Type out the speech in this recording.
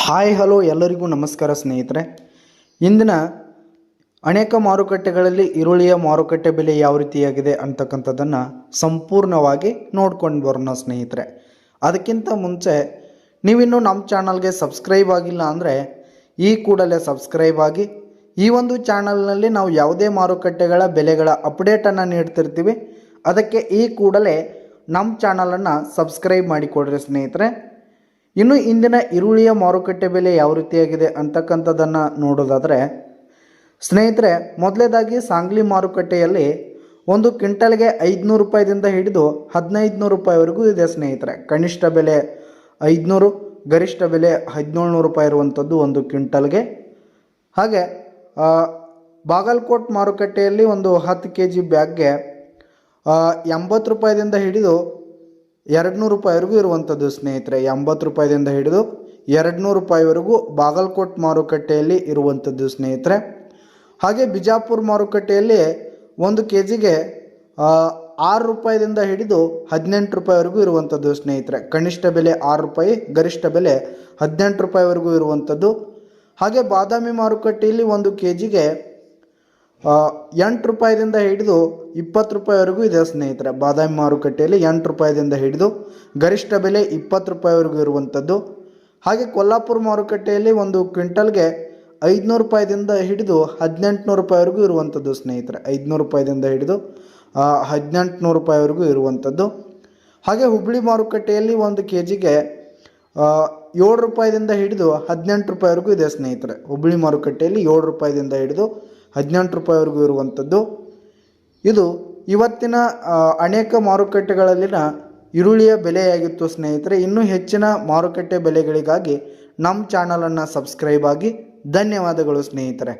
Hi, hello, ಎಲ್ಲರಿಗೂ ನಮಸ್ಕಾರ ಸ್ನೇಹಿತರೆ. ಇಂದಿನ ಅನೇಕ ಮಾರುಕಟ್ಟೆಗಳಲ್ಲಿ ಈರುಳ್ಳಿಯ ಮಾರುಕಟ್ಟೆ ಬೆಲೆ ಯಾವ ರೀತಿಯಾಗಿದೆ ಅಂತಕ್ಕಂಥದ್ದನ್ನು ಸಂಪೂರ್ಣವಾಗಿ ನೋಡ್ಕೊಂಡು ಬರೋಣ ಸ್ನೇಹಿತರೆ. ಅದಕ್ಕಿಂತ ಮುಂಚೆ ನೀವಿನ್ನೂ ನಮ್ಮ ಚಾನಲ್ಗೆ ಸಬ್ಸ್ಕ್ರೈಬ್ ಆಗಿಲ್ಲ ಅಂದರೆ ಈ ಕೂಡಲೇ ಸಬ್ಸ್ಕ್ರೈಬ್ ಆಗಿ, ಈ ಒಂದು ಚಾನಲ್ನಲ್ಲಿ ನಾವು ಯಾವುದೇ ಮಾರುಕಟ್ಟೆಗಳ ಬೆಲೆಗಳ ಅಪ್ಡೇಟನ್ನು ನೀಡ್ತಿರ್ತೀವಿ. ಅದಕ್ಕೆ ಈ ಕೂಡಲೇ ನಮ್ಮ ಚಾನಲನ್ನು ಸಬ್ಸ್ಕ್ರೈಬ್ ಮಾಡಿಕೊಡ್ರಿ ಸ್ನೇಹಿತರೆ. ಇನ್ನು ಇಂದಿನ ಈರುಳ್ಳಿಯ ಮಾರುಕಟ್ಟೆ ಬೆಲೆ ಯಾವ ರೀತಿಯಾಗಿದೆ ಅಂತಕ್ಕಂಥದ್ದನ್ನು ನೋಡೋದಾದರೆ, ಸ್ನೇಹಿತರೆ, ಮೊದಲೇದಾಗಿ ಸಾಂಗ್ಲಿ ಮಾರುಕಟ್ಟೆಯಲ್ಲಿ ಒಂದು ಕ್ವಿಂಟಲ್ಗೆ ಐದುನೂರು ರೂಪಾಯಿದಿಂದ ಹಿಡಿದು ಹದಿನೈದು ನೂರು ರೂಪಾಯಿವರೆಗೂ ಇದೆ ಸ್ನೇಹಿತರೆ. ಕನಿಷ್ಠ ಬೆಲೆ ಐದುನೂರು, ಗರಿಷ್ಠ ಬೆಲೆ ಹದಿನೇಳ್ನೂರು ರೂಪಾಯಿ ಇರುವಂಥದ್ದು ಒಂದು ಕ್ವಿಂಟಲ್ಗೆ. ಹಾಗೆ ಬಾಗಲಕೋಟ್ ಮಾರುಕಟ್ಟೆಯಲ್ಲಿ ಒಂದು ಹತ್ತು ಕೆ ಜಿ ಬ್ಯಾಗ್ಗೆ ಎಂಬತ್ತು ರೂಪಾಯಿದಿಂದ ಹಿಡಿದು ಎರಡು ನೂರು ರೂಪಾಯಿವರೆಗೂ ಇರುವಂಥದ್ದು ಸ್ನೇಹಿತರೆ ಎಂಬತ್ತು ರೂಪಾಯಿದಿಂದ ಹಿಡಿದು ಎರಡು ನೂರು ರೂಪಾಯಿವರೆಗೂ ಬಾಗಲಕೋಟ್ ಮಾರುಕಟ್ಟೆಯಲ್ಲಿ ಇರುವಂಥದ್ದು ಸ್ನೇಹಿತರೆ. ಹಾಗೆ ಬಿಜಾಪುರ ಮಾರುಕಟ್ಟೆಯಲ್ಲಿ ಒಂದು ಕೆ ಜಿಗೆ ಆರು ರೂಪಾಯಿದಿಂದ ಹಿಡಿದು ಹದಿನೆಂಟು ರೂಪಾಯಿವರೆಗೂ ಇರುವಂಥದ್ದು ಸ್ನೇಹಿತರೆ. ಕನಿಷ್ಠ ಬೆಲೆ ಆರು ರೂಪಾಯಿ, ಗರಿಷ್ಠ ಬೆಲೆ ಹದಿನೆಂಟು ರೂಪಾಯಿವರೆಗೂ ಇರುವಂಥದ್ದು. ಹಾಗೆ ಬಾದಾಮಿ ಮಾರುಕಟ್ಟೆಯಲ್ಲಿ ಒಂದು ಕೆ ಜಿಗೆ ಎಂಟು ರೂಪಾಯಿದಿಂದ ಹಿಡಿದು ಇಪ್ಪತ್ತು ರೂಪಾಯಿವರೆಗೂ ಇದೆ ಸ್ನೇಹಿತರೆ. ಬಾದಾಮಿ ಮಾರುಕಟ್ಟೆಯಲ್ಲಿ ಎಂಟು ರೂಪಾಯಿದಿಂದ ಹಿಡಿದು ಗರಿಷ್ಠ ಬೆಲೆ ಇಪ್ಪತ್ತು ರೂಪಾಯಿವರೆಗೂ ಇರುವಂಥದ್ದು. ಹಾಗೆ ಕೊಲ್ಲಾಪುರ ಮಾರುಕಟ್ಟೆಯಲ್ಲಿ ಒಂದು ಕ್ವಿಂಟಲ್ಗೆ ಐದುನೂರು ರೂಪಾಯಿದಿಂದ ಹಿಡಿದು ಹದಿನೆಂಟುನೂರು ರೂಪಾಯಿವರೆಗೂ ಇರುವಂಥದ್ದು ಸ್ನೇಹಿತರೆ. ಐದುನೂರು ರೂಪಾಯಿದಿಂದ ಹಿಡಿದು ಹದಿನೆಂಟುನೂರು ರೂಪಾಯಿವರೆಗೂ ಇರುವಂಥದ್ದು. ಹಾಗೆ ಹುಬ್ಬಳ್ಳಿ ಮಾರುಕಟ್ಟೆಯಲ್ಲಿ ಒಂದು ಕೆ ಜಿಗೆ ಏಳು ರೂಪಾಯಿದಿಂದ ಹಿಡಿದು ಹದಿನೆಂಟು ರೂಪಾಯಿವರೆಗೂ ಇದೆ ಸ್ನೇಹಿತರೆ. ಹುಬ್ಬಳ್ಳಿ ಮಾರುಕಟ್ಟೆಯಲ್ಲಿ ಏಳು ರೂಪಾಯಿದಿಂದ ಹಿಡಿದು ಹದಿನೆಂಟು ರೂಪಾಯಿವರೆಗೂ ಇರುವಂಥದ್ದು. ಇದು ಇವತ್ತಿನ ಅನೇಕ ಮಾರುಕಟ್ಟೆಗಳಲ್ಲಿನ ಈರುಳ್ಳಿಯ ಬೆಲೆಯಾಗಿತ್ತು ಸ್ನೇಹಿತರೆ. ಇನ್ನೂ ಹೆಚ್ಚಿನ ಮಾರುಕಟ್ಟೆ ಬೆಲೆಗಳಿಗಾಗಿ ನಮ್ಮ ಚಾನಲನ್ನು ಸಬ್ಸ್ಕ್ರೈಬ್ ಆಗಿ ಧನ್ಯವಾದಗಳು ಸ್ನೇಹಿತರೆ.